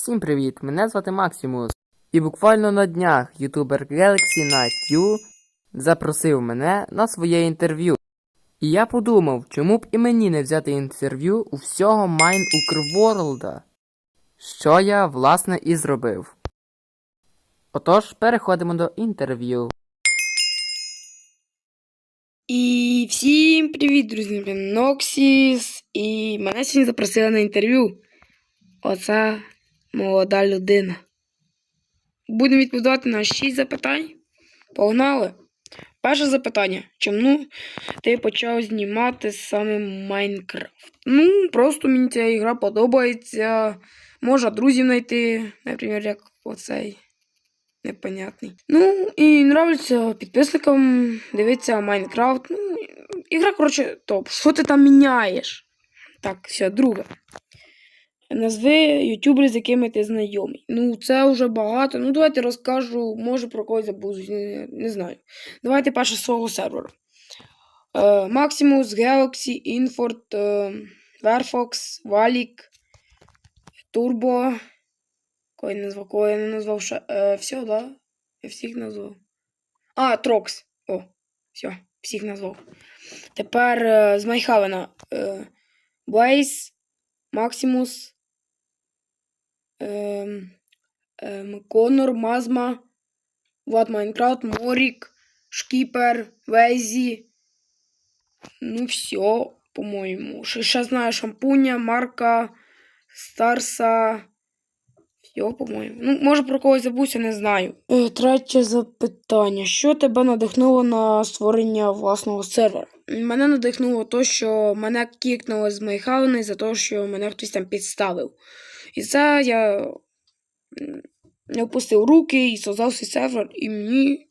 Всім привіт! Мене звати Максимус. І буквально на днях ютубер Galaxy Night Q запросив мене на своє інтерв'ю. І я подумав, чому б і мені не взяти інтерв'ю у всього Майн Укрворлда, що я, власне, і зробив. Отож, переходимо до інтерв'ю. І всім привіт, друзі! Ноксіс. І мене сьогодні запросили на інтерв'ю. Оця молода людина. Будемо відповідати на 6 запитань. Погнали! Перше запитання. Чому ти почав знімати саме Майнкрафт? Ну, просто мені ця ігра подобається. Можна друзів знайти, наприклад, як оцей непонятний. Ну, і нравиться підписникам дивитися Майнкрафт. Ну, ігра, коротше, топ. Що ти там міняєш? Так, все, друге. Назви ютубери, з якими ти знайомий. Ну, це вже багато. Ну, давайте розкажу, може про когось забуду, не, не знаю. Давайте перше з свого сервера. Е, Maximus, Galaxy, Infort, е, Verfox, Valik, Turbo. Кого я не назвав, кого я не назвав ще. Е, все, да? Я всіх назвав. А, Трокс. О, все, всіх назвав. Тепер з Майхавена. Blaze, Maximus, е, е, Конор, Мазма, Влад Майнкрафт, Морік, Шкіпер, Вейзі. Ну, все, по-моєму. Ще, знаю Шампуня, Марка, Старса. Все, по-моєму. Ну, може про когось забувся, не знаю. Е, третє запитання. Що тебе надихнуло на створення власного сервера? Мене надихнуло то, що мене кікнули з Майхауни за те, що мене хтось там підставив. І це я не опустив руки і создав свій сервер, і мені.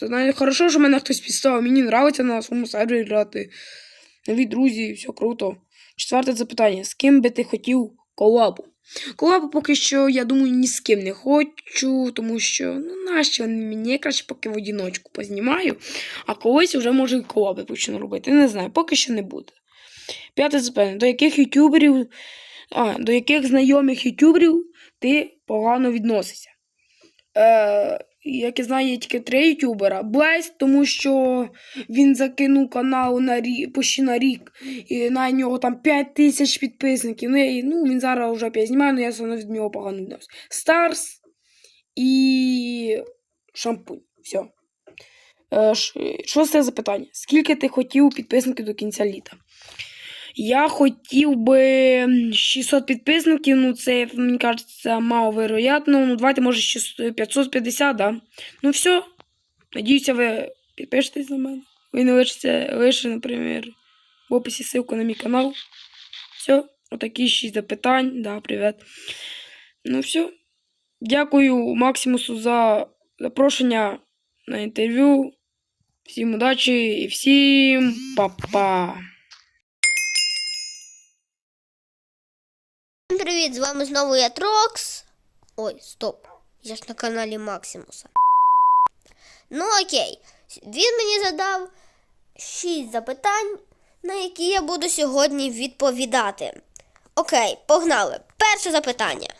Це навіть хорошо, що мене хтось підставив. Мені подобається на своєму сервері грати. Нові друзі, все круто. Четверте запитання. З ким би ти хотів колабу? Колабу поки що, я думаю, ні з ким не хочу, тому що ну нащо мені краще поки в одіночку познімаю, а колись вже може і колаби почну робити. Не знаю, поки що не буде. П'яте запитання. До яких ютуберів, а, до яких знайомих ютуберів ти погано відносишся? Е, як я знаю, є тільки три ютубера. Блейз, тому що він закинув канал на рік, почти на рік, і на нього там 5 тисяч підписників. Ну, я, ну він зараз вже 5 знімає, але я все одно від нього погано відносився. Старс і шампунь. Все. Шосте запитання. Скільки ти хотів підписників до кінця літа? Я хотів би 600 підписників, ну це, мені кажеться, мало вероятно. Ну, давайте, може, 600 550, да? Ну, все. Надіюся, ви підпишетесь на мене. Ви не лишите, лише, наприклад, в описі ссылку на мій канал. Все. Отакі 6 запитань. Да, привіт. Ну, все. Дякую Максимусу за запрошення на інтерв'ю. Всім удачі і всім па-па. Всім Привіт, з вами знову я Трокс. Ой, стоп. Я ж на каналі Максимуса. Ну окей. Він мені задав 6 запитань, на які я буду сьогодні відповідати. Окей, погнали. Перше запитання.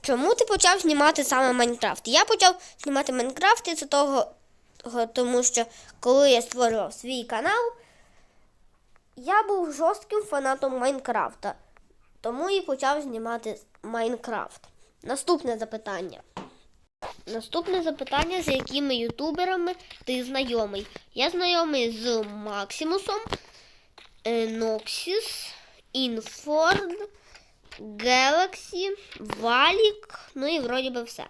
Чому ти почав знімати саме Майнкрафт? Я почав знімати Майнкрафт із того, тому що коли я створював свій канал, я був жорстким фанатом Майнкрафта. Тому і почав знімати Майнкрафт. Наступне запитання. Наступне запитання, з якими ютуберами ти знайомий. Я знайомий з Максимусом, е, Ноксіс, Інфорд, Galaxy, Валік, ну і вроді би все.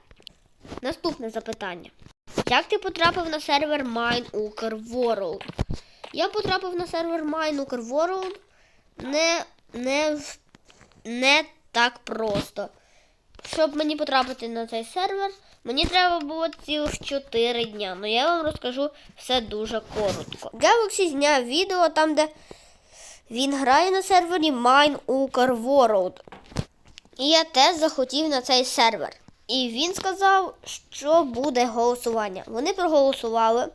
Наступне запитання. Як ти потрапив на сервер Mine World? Я потрапив на сервер Mine World не, не в не так просто. Щоб мені потрапити на цей сервер, мені треба було цілих 4 дня. Ну я вам розкажу все дуже коротко. Galaxy зняв відео там, де він грає на сервері Mine World. І я теж захотів на цей сервер. І він сказав, що буде голосування. Вони проголосували.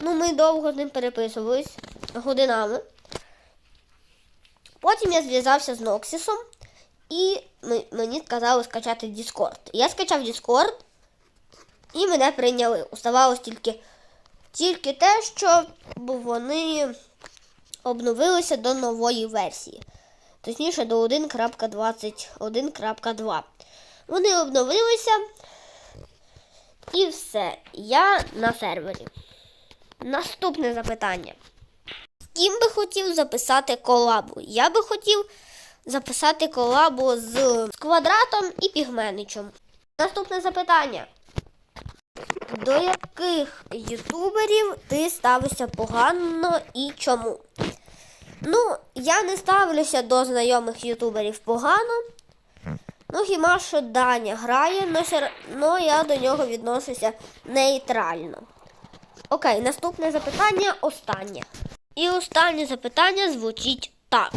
Ну, ми довго з ним переписувались годинами. Потім я зв'язався з Ноксісом і мені сказали скачати Discord. Я скачав Discord, і мене прийняли. Оставалось тільки, тільки те, що вони обновилися до нової версії. Точніше, до 1.21.2. Вони обновилися. І все. Я на сервері. Наступне запитання. З ким би хотів записати колабу? Я би хотів записати колабу з, з квадратом і пігменичем. Наступне запитання. До яких ютуберів ти ставишся погано і чому? Ну, я не ставлюся до знайомих ютуберів погано. Ну, хіба що Даня грає, но я до нього відношуся нейтрально. Окей, наступне запитання останнє. І останнє запитання звучить так.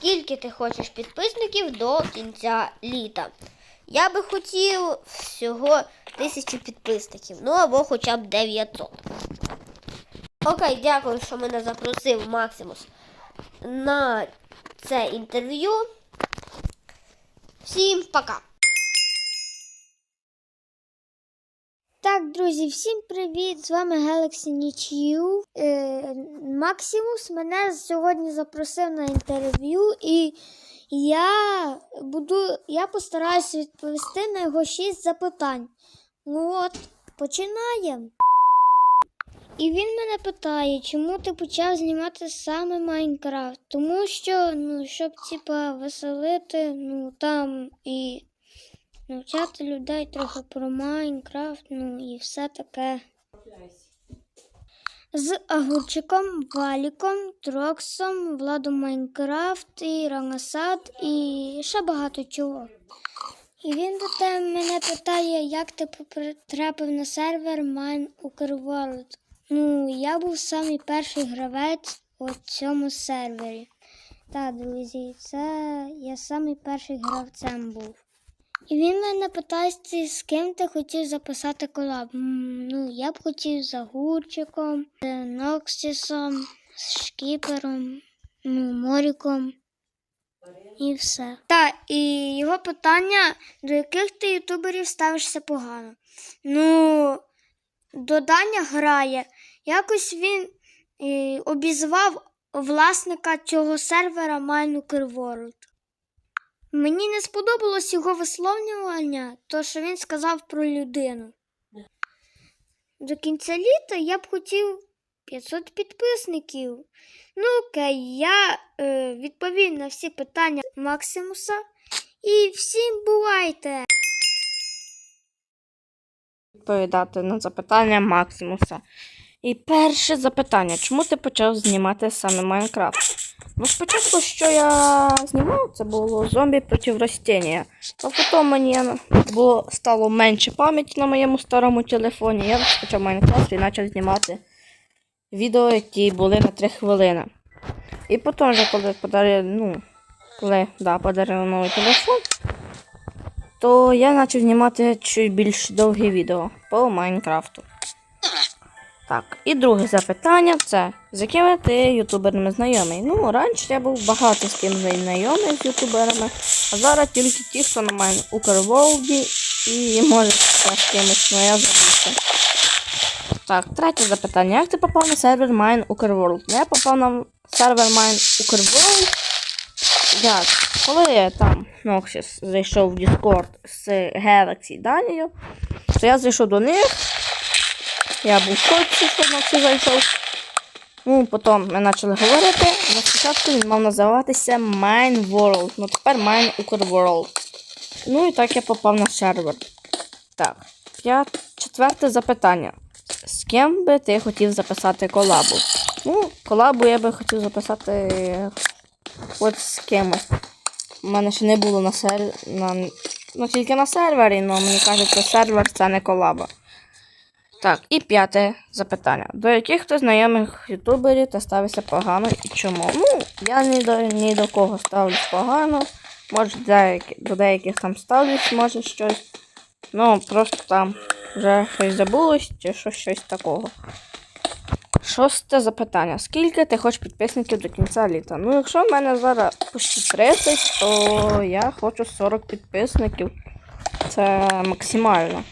Скільки ти хочеш підписників до кінця літа? Я би хотів всього тисячу підписників, ну або хоча б 900. Окей, дякую, що мене запросив Максимус на це інтерв'ю. Всім пока! Так, друзі, всім привіт! З вами Galaxy Нічю. Максимус мене сьогодні запросив на інтерв'ю, і я буду, я постараюся відповісти на його шість запитань. Ну от, починаємо. І він мене питає, чому ти почав знімати саме Майнкрафт? Тому що, ну, щоб типа веселити, ну там і навчати людей трохи про Майнкрафт, ну і все таке. З Агурчиком, Валіком, Троксом, Владом Майнкрафт і Ранасад і ще багато чого. І він до тебе мене питає, як ти потрапив на сервер Mine World. Ну, я був самий перший гравець у цьому сервері. Так, друзі, це я самий перший гравцем був. І він мене питається, з ким ти хотів записати колаб. Ну, я б хотів з Агурчиком, з Ноксісом, з Шкіпером, ну, Моріком. І все. Так, і його питання, до яких ти ютуберів ставишся погано. Ну, до Даня грає. Якось він е, обізвав власника цього сервера Minecraft World. Мені не сподобалось його висловлювання, то що він сказав про людину. До кінця літа я б хотів 500 підписників. Ну окей, я е, відповів на всі питання Максимуса. І всім бувайте! відповідати на запитання Максимуса. І перше запитання: чому ти почав знімати саме Майнкрафт? Ну, спочатку, що я знімав, це було зомбі проти ростіння. А потім мені було, стало менше пам'яті на моєму старому телефоні. Я почав Майнкрафт і почав знімати відео, які були на 3 хвилини. І потім, вже, коли подарили, ну, коли да, подарили новий телефон, то я почав знімати чуть більш довгі відео по Майнкрафту. Так, і друге запитання це з якими ти ютуберами знайомий? Ну, раніше я був багато з ким знайомий з ютуберами, а зараз тільки ті, хто на мене Укрволді і може з кимось, ну я забувся. Так, третє запитання. Як ти попав на сервер Mine Укрворld? Ну, Я попав на сервер Mine Укрворld. Як? Коли я там Ноксіс зайшов в Discord з Galaxy Данією, то я зайшов до них. Я був в шоці, що Ноксі зайшов. Ну, потім ми почали говорити. На спочатку він мав називатися Mine World. Ну тепер Mine Укрворld. Ну і так я попав на сервер. Так, четверте запитання. З ким би ти хотів записати колабу? Ну, колабу я би хотів записати от з кимось. У мене ще не було на сер... на... Ну, тільки на сервері, але мені кажуть, що сервер це не колаба. Так, і п'яте запитання. До яких ти знайомих ютуберів ти ставишся погано і чому? Ну, я ні до, ні до кого ставлюсь погано. Може, деякі, до деяких там ставлюсь, може щось. Ну, просто там вже щось забулось чи що, щось такого. Шосте запитання. Скільки ти хочеш підписників до кінця літа? Ну, якщо в мене зараз почти 30, то я хочу 40 підписників. Це максимально.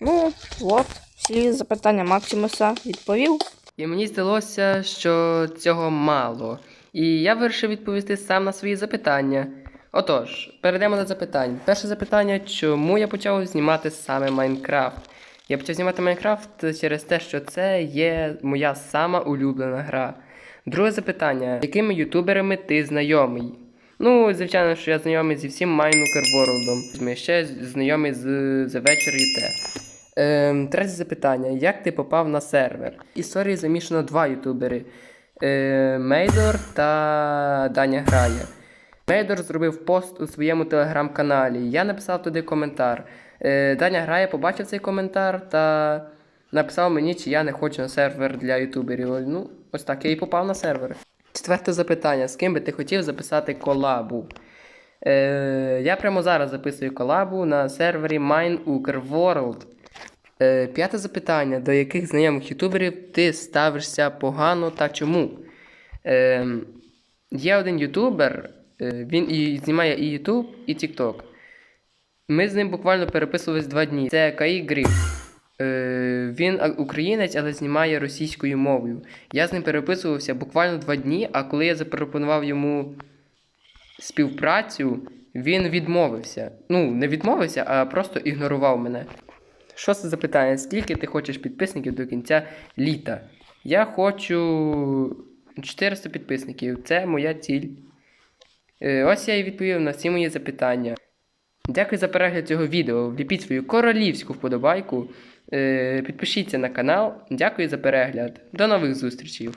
Ну, от, всі запитання Максимуса відповів. І мені здалося, що цього мало. І я вирішив відповісти сам на свої запитання. Отож, перейдемо до запитань. Перше запитання, чому я почав знімати саме Майнкрафт? Я почав знімати Майнкрафт через те, що це є моя сама улюблена гра. Друге запитання: якими ютуберами ти знайомий? Ну, звичайно, що я знайомий зі всім Майнукер Ворлдом. Ми ще знайомий з The Вечір UT. Ем, третє запитання: як ти попав на сервер? Історії замішано два ютубери: е, Мейдор та Даня Грає. Мейдор зробив пост у своєму телеграм-каналі. Я написав туди коментар. Е, Даня Грає побачив цей коментар та написав мені, чи я не хочу на сервер для ютуберів. Ну, ось так я і попав на сервер. Четверте запитання: з ким би ти хотів записати колабу? Е, я прямо зараз записую колабу на сервері MineUkerWorld. Е, п'яте запитання: до яких знайомих ютуберів ти ставишся погано та чому? Е, є один ютубер, е, він і знімає і Ютуб, і TikTok. Ми з ним буквально переписувались два дні. Це Каї Гриф. Е, він українець, але знімає російською мовою. Я з ним переписувався буквально два дні, а коли я запропонував йому співпрацю, він відмовився. Ну, не відмовився, а просто ігнорував мене. Шосте запитання: скільки ти хочеш підписників до кінця літа? Я хочу 400 підписників. Це моя ціль. Е, Ось я і відповів на всі мої запитання. Дякую за перегляд цього відео. Вліпіть свою королівську вподобайку. Е, Підпишіться на канал. Дякую за перегляд. До нових зустрічей!